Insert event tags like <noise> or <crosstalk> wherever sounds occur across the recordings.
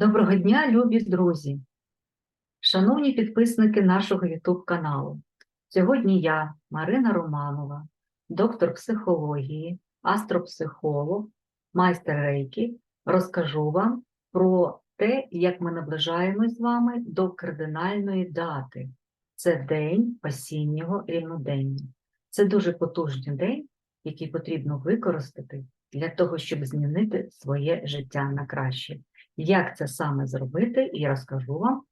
Доброго дня, любі друзі! Шановні підписники нашого YouTube каналу. Сьогодні я, Марина Романова, доктор психології, астропсихолог, майстер рейки, розкажу вам про те, як ми наближаємось з вами до кардинальної дати. Це день осіннього рівнодення. Це дуже потужний день, який потрібно використати для того, щоб змінити своє життя на краще. Як це саме зробити, я розкажу вам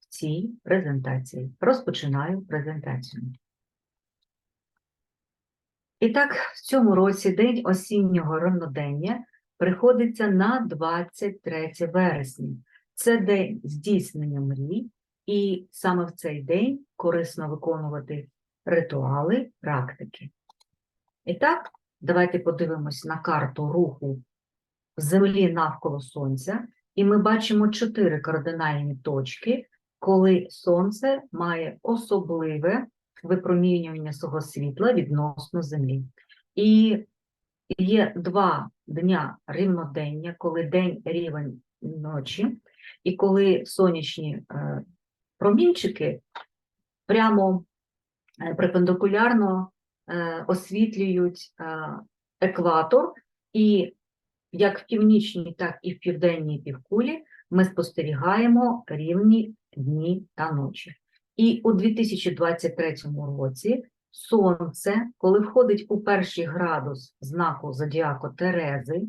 в цій презентації. Розпочинаю презентацію. І так, в цьому році День осіннього рівнодення приходиться на 23 вересня. Це день здійснення мрій, і саме в цей день корисно виконувати ритуали, практики. І так, давайте подивимось на карту руху Землі навколо Сонця. І ми бачимо чотири кардинальні точки, коли Сонце має особливе випромінювання свого світла відносно Землі. І є два дня рівнодення, коли день рівень ночі, і коли сонячні е, промінчики прямо е, перпендикулярно е, освітлюють екватор, і як в північній, так і в південній півкулі ми спостерігаємо рівні дні та ночі. І у 2023 році Сонце, коли входить у перший градус знаку Зодіаку Терези,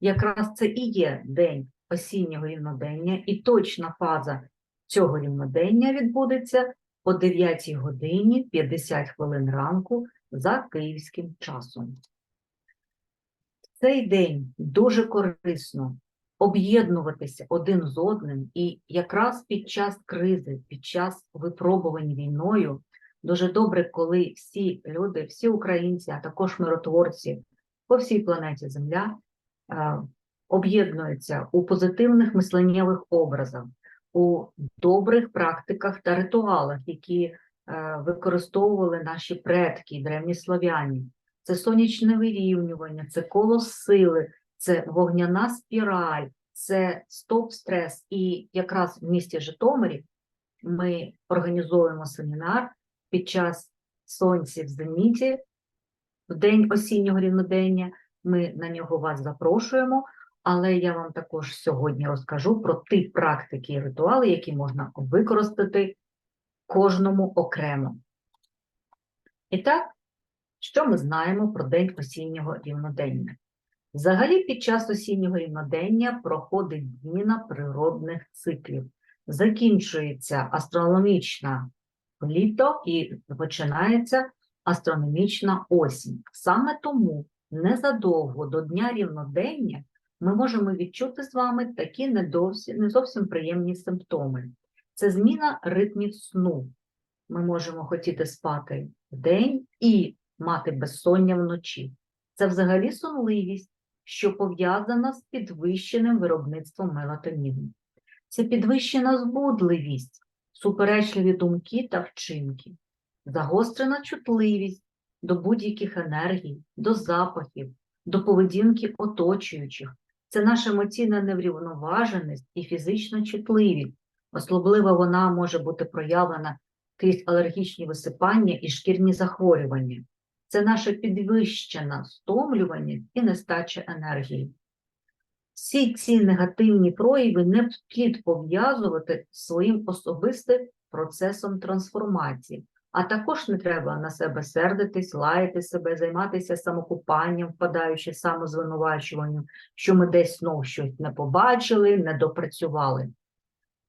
якраз це і є день осіннього рівнодення, і точна фаза цього рівнодення відбудеться о 9 годині 50 хвилин ранку за київським часом цей день дуже корисно об'єднуватися один з одним, і якраз під час кризи, під час випробувань війною, дуже добре, коли всі люди, всі українці, а також миротворці по всій планеті Земля е, об'єднуються у позитивних мисленнєвих образах, у добрих практиках та ритуалах, які е, використовували наші предки, древні слав'яні це сонячне вирівнювання, це коло сили, це вогняна спіраль, це стоп-стрес. І якраз в місті Житомирі ми організовуємо семінар під час сонця в зеніті, в день осіннього рівнодення. Ми на нього вас запрошуємо, але я вам також сьогодні розкажу про ті практики і ритуали, які можна використати кожному окремо. І так, що ми знаємо про день осіннього рівнодення? Взагалі, під час осіннього рівнодення проходить зміна природних циклів. Закінчується астрономічна літо і починається астрономічна осінь. Саме тому незадовго до Дня рівнодення ми можемо відчути з вами такі не, зовсім приємні симптоми. Це зміна ритмів сну. Ми можемо хотіти спати вдень і мати безсоння вночі. Це взагалі сонливість, що пов'язана з підвищеним виробництвом мелатоніну. Це підвищена збудливість, суперечливі думки та вчинки, загострена чутливість до будь-яких енергій, до запахів, до поведінки оточуючих. Це наша емоційна неврівноваженість і фізична чутливість. Особливо вона може бути проявлена крізь алергічні висипання і шкірні захворювання це наше підвищена стомлювання і нестача енергії. Всі ці негативні прояви не слід пов'язувати своїм особистим процесом трансформації, а також не треба на себе сердитись, лаяти себе, займатися самокупанням, впадаючи в самозвинувачуванню, що ми десь знов щось не побачили, не допрацювали.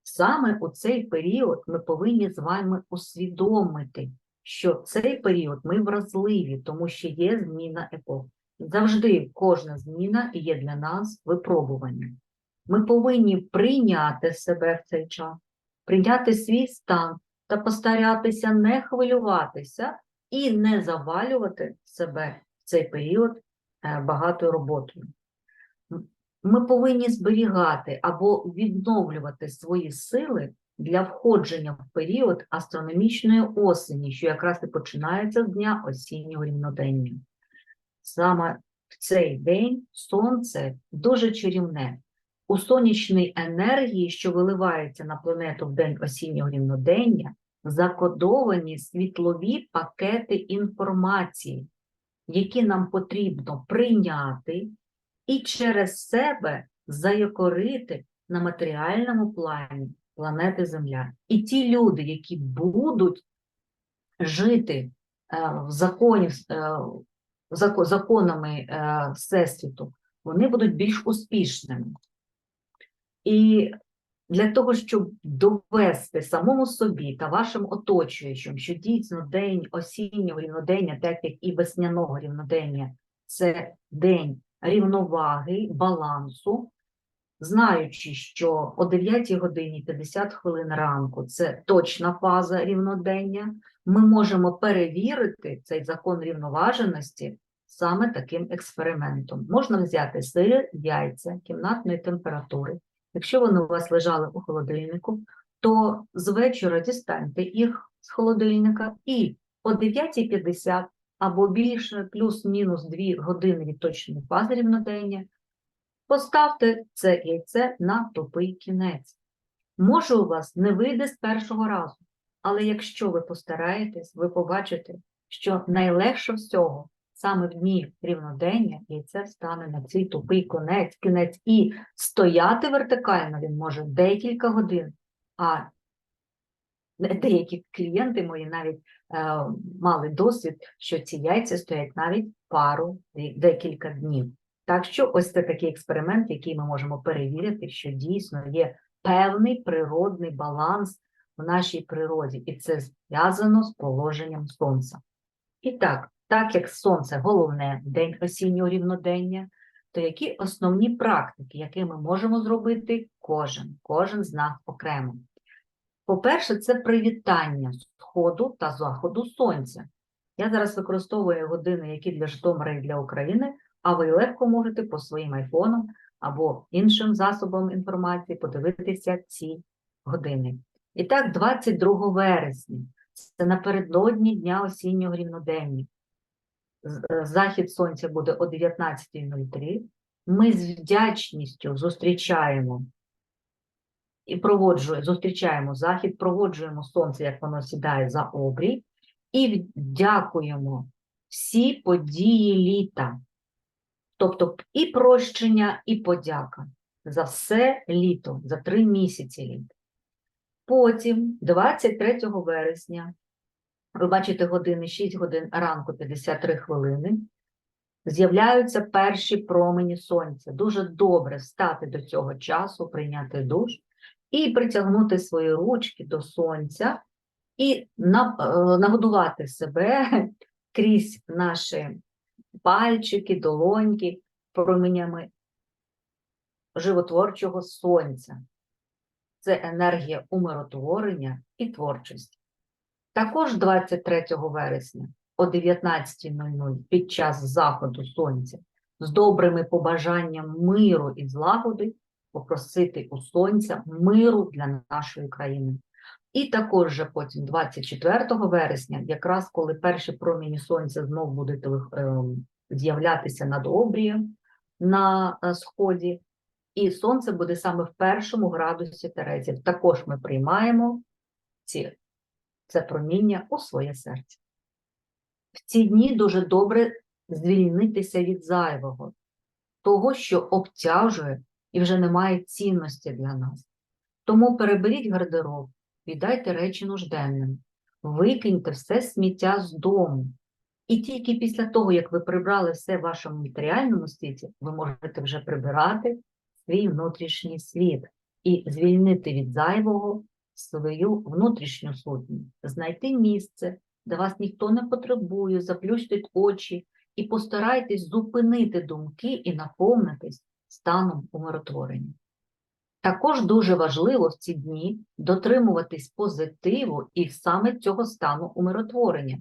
Саме у цей період ми повинні з вами усвідомити, що цей період ми вразливі, тому що є зміна епох. Завжди кожна зміна є для нас випробуванням. Ми повинні прийняти себе в цей час, прийняти свій стан та постаратися не хвилюватися і не завалювати себе в цей період е, багатою роботою. Ми повинні зберігати або відновлювати свої сили для входження в період астрономічної осені, що якраз і починається з дня осіннього рівнодення. Саме в цей день сонце дуже чарівне. у сонячній енергії, що виливається на планету в день осіннього рівнодення, закодовані світлові пакети інформації, які нам потрібно прийняти і через себе заякорити на матеріальному плані планети Земля. І ті люди, які будуть жити е, в законі, е, зако- законами е, Всесвіту, вони будуть більш успішними. І для того, щоб довести самому собі та вашим оточуючим, що дійсно день осіннього рівнодення, так як і весняного рівнодення, це день рівноваги, балансу, знаючи, що о 9 годині 50 хвилин ранку це точна фаза рівнодення, ми можемо перевірити цей закон рівноваженості саме таким експериментом. Можна взяти сир, яйця кімнатної температури. Якщо вони у вас лежали у холодильнику, то з вечора дістаньте їх з холодильника і о 9.50 або більше, плюс-мінус 2 години від точної фази рівнодення, поставте це яйце на тупий кінець. Може, у вас не вийде з першого разу, але якщо ви постараєтесь, ви побачите, що найлегше всього саме в дні рівнодення яйце стане на цей тупий конець, кінець, і стояти вертикально він може декілька годин, а деякі клієнти мої навіть е, мали досвід, що ці яйця стоять навіть пару декілька днів. Так що ось це такий експеримент, який ми можемо перевірити, що дійсно є певний природний баланс в нашій природі, і це зв'язано з положенням сонця. І так, так як сонце головне день осіннього рівнодення, то які основні практики, які ми можемо зробити кожен, кожен з нас окремо? По-перше, це привітання сходу та заходу сонця. Я зараз використовую години, які для Житомира і для України, а ви легко можете по своїм айфонам або іншим засобам інформації подивитися ці години. І так, 22 вересня, це напередодні Дня осіннього рівнодення. Е, Захід сонця буде о 19.03. Ми з вдячністю зустрічаємо і проводжуємо, зустрічаємо захід, проводжуємо сонце, як воно сідає за обрій, і дякуємо всі події літа, тобто і прощення, і подяка за все літо, за три місяці літа. Потім, 23 вересня, ви бачите години 6 годин ранку 53 хвилини, з'являються перші промені сонця. Дуже добре встати до цього часу, прийняти душ і притягнути свої ручки до сонця і е, нагодувати себе <laughs> крізь наші пальчики, долоньки променями животворчого сонця. Це енергія умиротворення і творчості. Також 23 вересня о 19.00 під час заходу сонця з добрими побажанням миру і злагоди попросити у сонця миру для нашої країни. І також же потім 24 вересня, якраз коли перші промені сонця знов будуть ем, з'являтися над обрієм на е, сході, і сонце буде саме в першому градусі Терезів. Також ми приймаємо ці, це проміння у своє серце. В ці дні дуже добре звільнитися від зайвого, того, що обтяжує і вже не має цінності для нас. Тому переберіть гардероб, віддайте речі нужденним, викиньте все сміття з дому. І тільки після того, як ви прибрали все в вашому матеріальному світі, ви можете вже прибирати свій внутрішній світ і звільнити від зайвого свою внутрішню сутність, знайти місце, де вас ніхто не потребує, заплющте очі і постарайтесь зупинити думки і наповнитись станом умиротворення. Також дуже важливо в ці дні дотримуватись позитиву і саме цього стану умиротворення.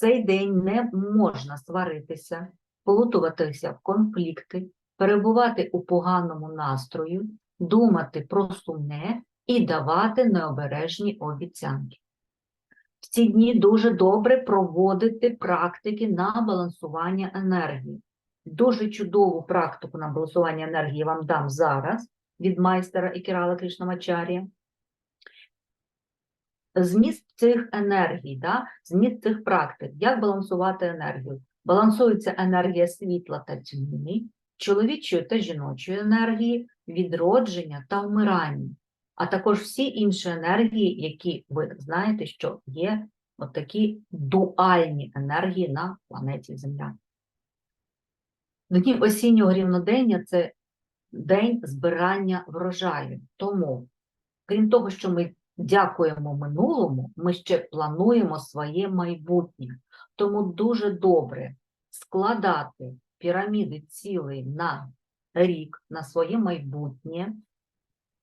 Цей день не можна сваритися, плутуватися в конфлікти, перебувати у поганому настрою, думати про сумне і давати необережні обіцянки. В ці дні дуже добре проводити практики на балансування енергії. Дуже чудову практику на балансування енергії вам дам зараз від майстера Ікірала Кришнамачарі. Зміст цих енергій, да? зміст цих практик, як балансувати енергію? Балансується енергія світла та тьми, чоловічої та жіночої енергії, відродження та вмирання, а також всі інші енергії, які ви знаєте, що є от такі дуальні енергії на планеті Земля. Дні осіннього рівнодення це день збирання врожаю. Тому, крім того, що ми дякуємо минулому, ми ще плануємо своє майбутнє. Тому дуже добре складати піраміди цілей на рік, на своє майбутнє.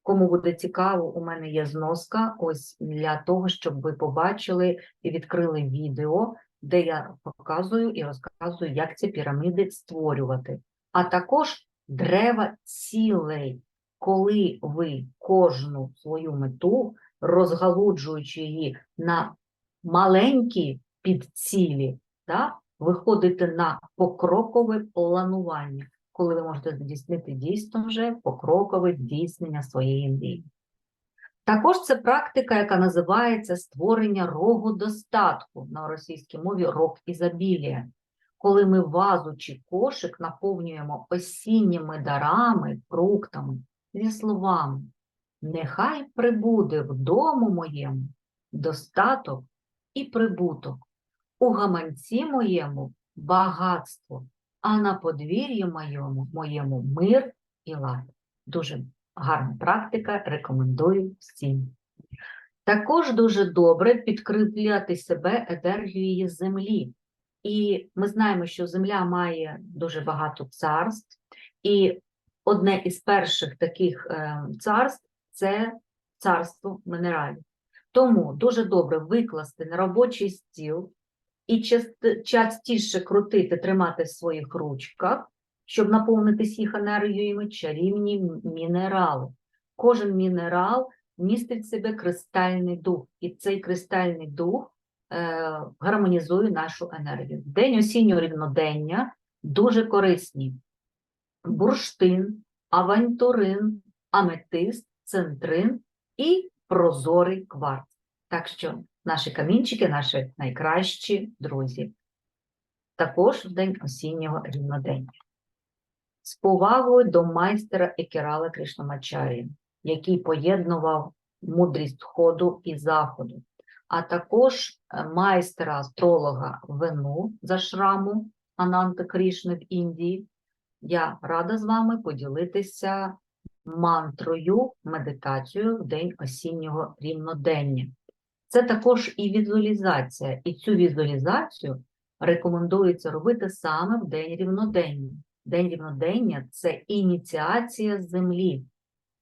Кому буде цікаво, у мене є зноска ось для того, щоб ви побачили і відкрили відео, де я показую і розказую, як ці піраміди створювати. А також дерева цілей, коли ви кожну свою мету, розгалуджуючи її на маленькі підцілі, да, виходите на покрокове планування, коли ви можете здійснити дійсно вже покрокове здійснення своєї мрії. Також це практика, яка називається створення рогу достатку на російській мові рог ізобілія, коли ми вазу чи кошик наповнюємо осінніми дарами, фруктами зі словами Нехай прибуде в дому моєму достаток і прибуток, у гаманці моєму багатство, а на подвір'ї моєму, моєму мир і лад. Дуже гарна практика, рекомендую всім. Також дуже добре підкріпляти себе енергією землі. І ми знаємо, що земля має дуже багато царств, і одне із перших таких е, царств це царство мінералів. Тому дуже добре викласти на робочий стіл і частіше крутити, тримати в своїх ручках, щоб наповнитись їх енергією чарівні мінерали. Кожен мінерал містить в себе кристальний дух, і цей кристальний дух е, гармонізує нашу енергію. День осіннього рівнодення дуже корисні. Бурштин, авантурин, аметист, центрин і прозорий кварц. Так що наші камінчики, наші найкращі друзі. Також в день осіннього рівнодення. З повагою до майстера Екерала Кришнамачарі, який поєднував мудрість Входу і Заходу, а також е, майстера астролога Вену за шраму Ананта Крішни в Індії. Я рада з вами поділитися мантрою, медитацією в день осіннього рівнодення. Це також і візуалізація, і цю візуалізацію рекомендується робити саме в день рівнодення. День рівнодення це ініціація землі.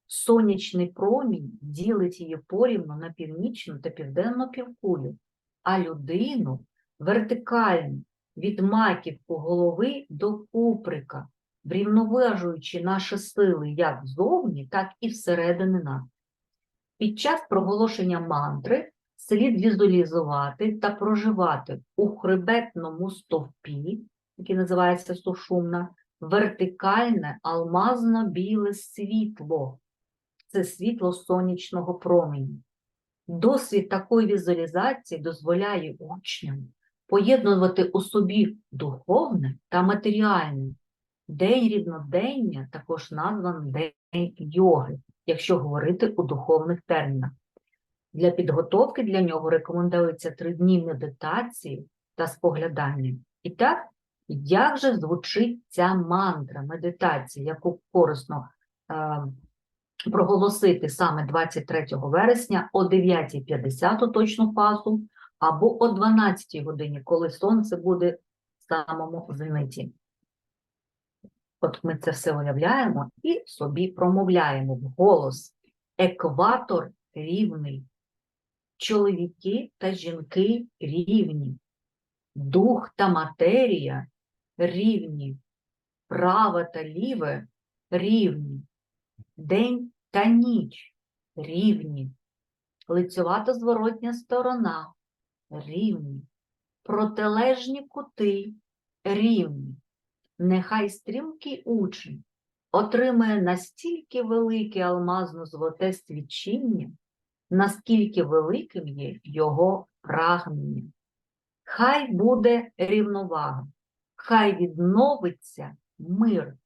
Сонячний промінь ділить її порівну на північну та південну півкулю, а людину вертикально від маківки голови до куприка, врівноважуючи наші сили як ззовні, так і всередини нас. Під час проголошення мантри слід візуалізувати та проживати у хребетному стовпі, який називається сушумна, вертикальне алмазно-біле світло. Це світло сонячного променю. Досвід такої візуалізації дозволяє учням поєднувати у собі духовне та матеріальне. День рівнодення також названий День йоги, якщо говорити у духовних термінах. Для підготовки для нього рекомендуються три дні медитації та споглядання. І так, як же звучить ця мантра медитації, яку корисно е, проголосити саме 23 вересня о 9.50 точну фазу, або о 12 годині, коли сонце буде в самому зениті. От ми це все уявляємо і собі промовляємо в голос. Екватор рівний. Чоловіки та жінки рівні. Дух та матерія рівні. Праве та ліве рівні. День та ніч рівні. Лицьова та зворотня сторона рівні. Протилежні кути рівні. Нехай стрімкий учень отримає настільки велике алмазно-золоте свідчення, наскільки великим є його прагнення. Хай буде рівновага, хай відновиться мир,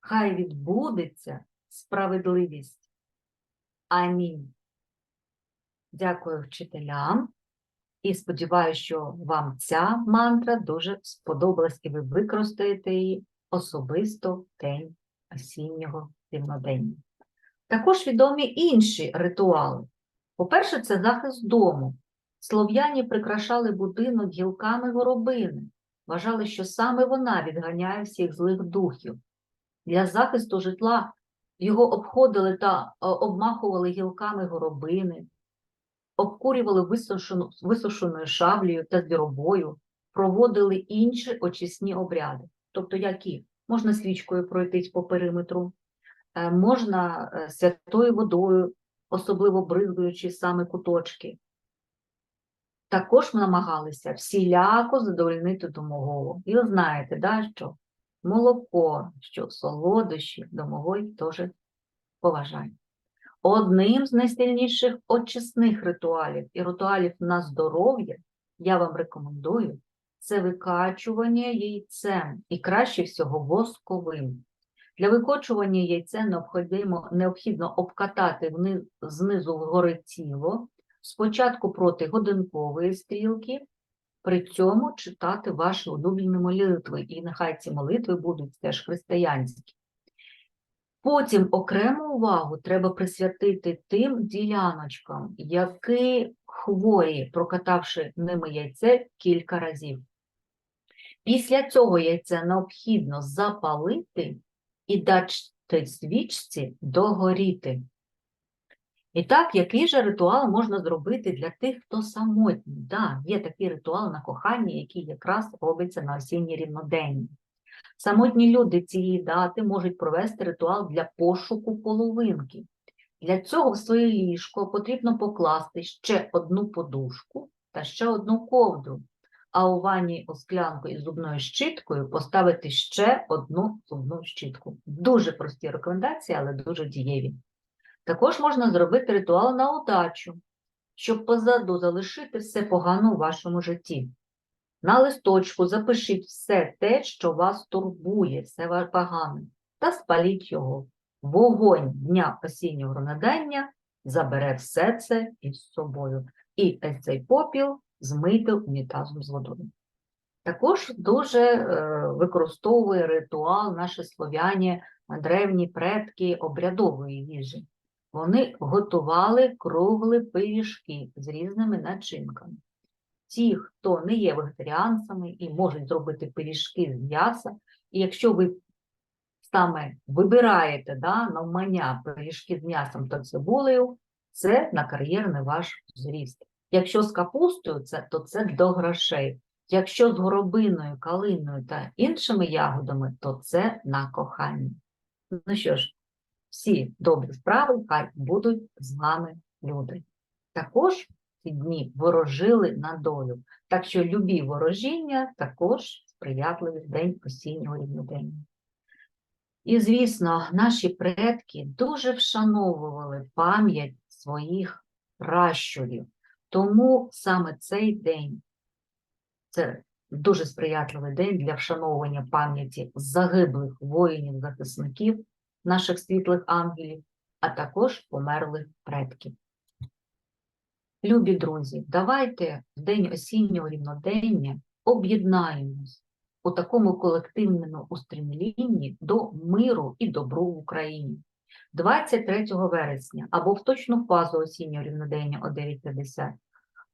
хай відбудеться справедливість. Амінь. Дякую вчителям. І сподіваюся, що вам ця мантра дуже сподобалась, і ви використаєте її особисто в день осіннього рівнодення. Також відомі інші ритуали. По-перше, це захист дому. Слов'яні прикрашали будинок гілками горобини, вважали, що саме вона відганяє всіх злих духів. Для захисту житла його обходили та е, обмахували гілками горобини, обкурювали висушену, висушеною шаблею та звіробою, проводили інші очисні обряди. Тобто, які можна свічкою пройтись по периметру, е, можна е, святою водою, особливо бризгаючи саме куточки. Також ми намагалися всіляко задовольнити домогову. І ви знаєте, да, що молоко, що солодощі домовой теж поважають. Одним з найсильніших очисних ритуалів і ритуалів на здоров'я я вам рекомендую це викачування яйцем і краще всього восковим. Для викочування яйця необхідно, необхідно обкатати знизу вгори тіло, спочатку проти годинкової стрілки, при цьому читати ваші улюблені молитви, і нехай ці молитви будуть теж християнські. Потім окрему увагу треба присвятити тим діляночкам, які хворі, прокатавши ними яйце кілька разів. Після цього яйце необхідно запалити і дати свічці догоріти. І так, який же ритуал можна зробити для тих, хто самотній? Да, є такий ритуал на кохання, який якраз робиться на осінній рівноденні. Самотні люди цієї дати можуть провести ритуал для пошуку половинки. Для цього в своє ліжко потрібно покласти ще одну подушку та ще одну ковдру, а у ванні у склянку зубною щіткою поставити ще одну зубну щітку. Дуже прості рекомендації, але дуже дієві. Також можна зробити ритуал на удачу, щоб позаду залишити все погане у вашому житті. На листочку запишіть все те, що вас турбує, все погане, та спаліть його. Вогонь дня осіннього гронадання забере все це із собою. І цей попіл змийте унітазом з водою. Також дуже е, використовує ритуал наші слов'яні, древні предки обрядової їжі. Вони готували кругли пиріжки з різними начинками. Ті, хто не є вегетаріанцями і можуть зробити пиріжки з м'яса, і якщо ви саме вибираєте да, навмання пиріжки з м'ясом та цибулею, це на кар'єрний ваш зріст. Якщо з капустою, це, то це до грошей. Якщо з горобиною, калиною та іншими ягодами, то це на кохання. Ну що ж, всі добрі справи хай будуть з вами люди. Також ці дні ворожили на долю. Так що любі ворожіння також сприятливі в день осіннього рівнодення. І, звісно, наші предки дуже вшановували пам'ять своїх пращурів. Тому саме цей день це дуже сприятливий день для вшановування пам'яті загиблих воїнів-захисників, наших світлих ангелів, а також померлих предків. Любі друзі, давайте в день осіннього рівнодення об'єднаємось у такому колективному устремлінні до миру і добру в Україні. 23 вересня або в точну фазу осіннього рівнодення о 9.50,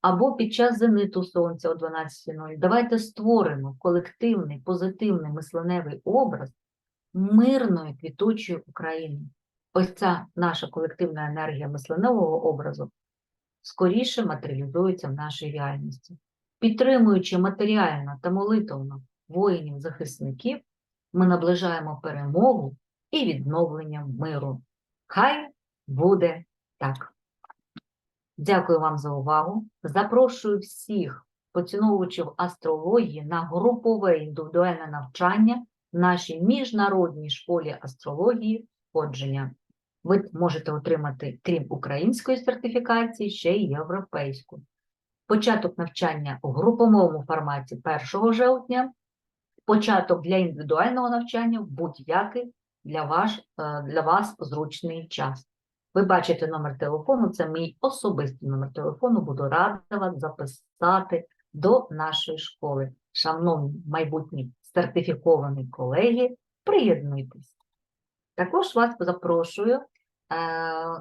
або під час зениту сонця о 12.00. Давайте створимо колективний, позитивний мисленевий образ мирної квітучої України. Ось ця наша колективна енергія мисленевого образу скоріше матеріалізується в нашій реальності. Підтримуючи матеріально та молитовно воїнів-захисників, ми наближаємо перемогу і відновлення миру. Хай буде так. Дякую вам за увагу. Запрошую всіх поціновувачів астрології на групове індивідуальне навчання в нашій міжнародній школі астрології входження. Ви можете отримати, крім української сертифікації, ще й європейську. Початок навчання у груповому форматі 1 жовтня, початок для індивідуального навчання будь-який для, е, для вас зручний час. Ви бачите номер телефону, це мій особистий номер телефону. Буду рада вас записати до нашої школи. Шановні майбутні сертифіковані колеги, приєднуйтесь. Також вас запрошую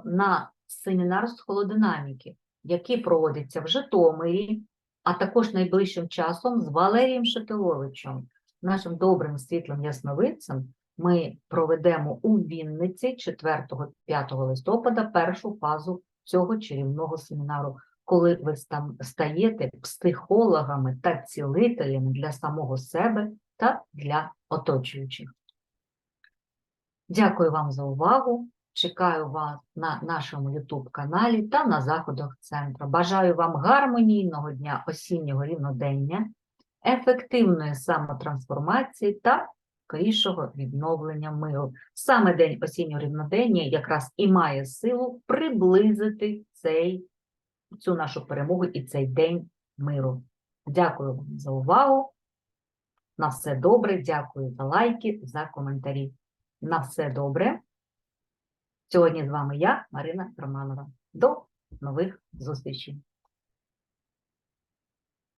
на семінар з холодинаміки, який проводиться в Житомирі, а також найближчим часом з Валерієм Шатиловичем, нашим добрим світлим ясновидцем. Ми проведемо у Вінниці 4-5 листопада першу фазу цього чарівного семінару, коли ви стаєте психологами та цілителями для самого себе та для оточуючих. Дякую вам за увагу. Чекаю вас на нашому YouTube каналі та на заходах центру. Бажаю вам гармонійного дня осіннього рівнодення, ефективної самотрансформації та скорішого відновлення миру. Саме день осіннього рівнодення якраз і має силу приблизити цей, цю нашу перемогу і цей день миру. Дякую вам за увагу. На все добре. Дякую за лайки, за коментарі. На все добре. Сьогодні з вами я, Марина Романова. До нових зустрічей.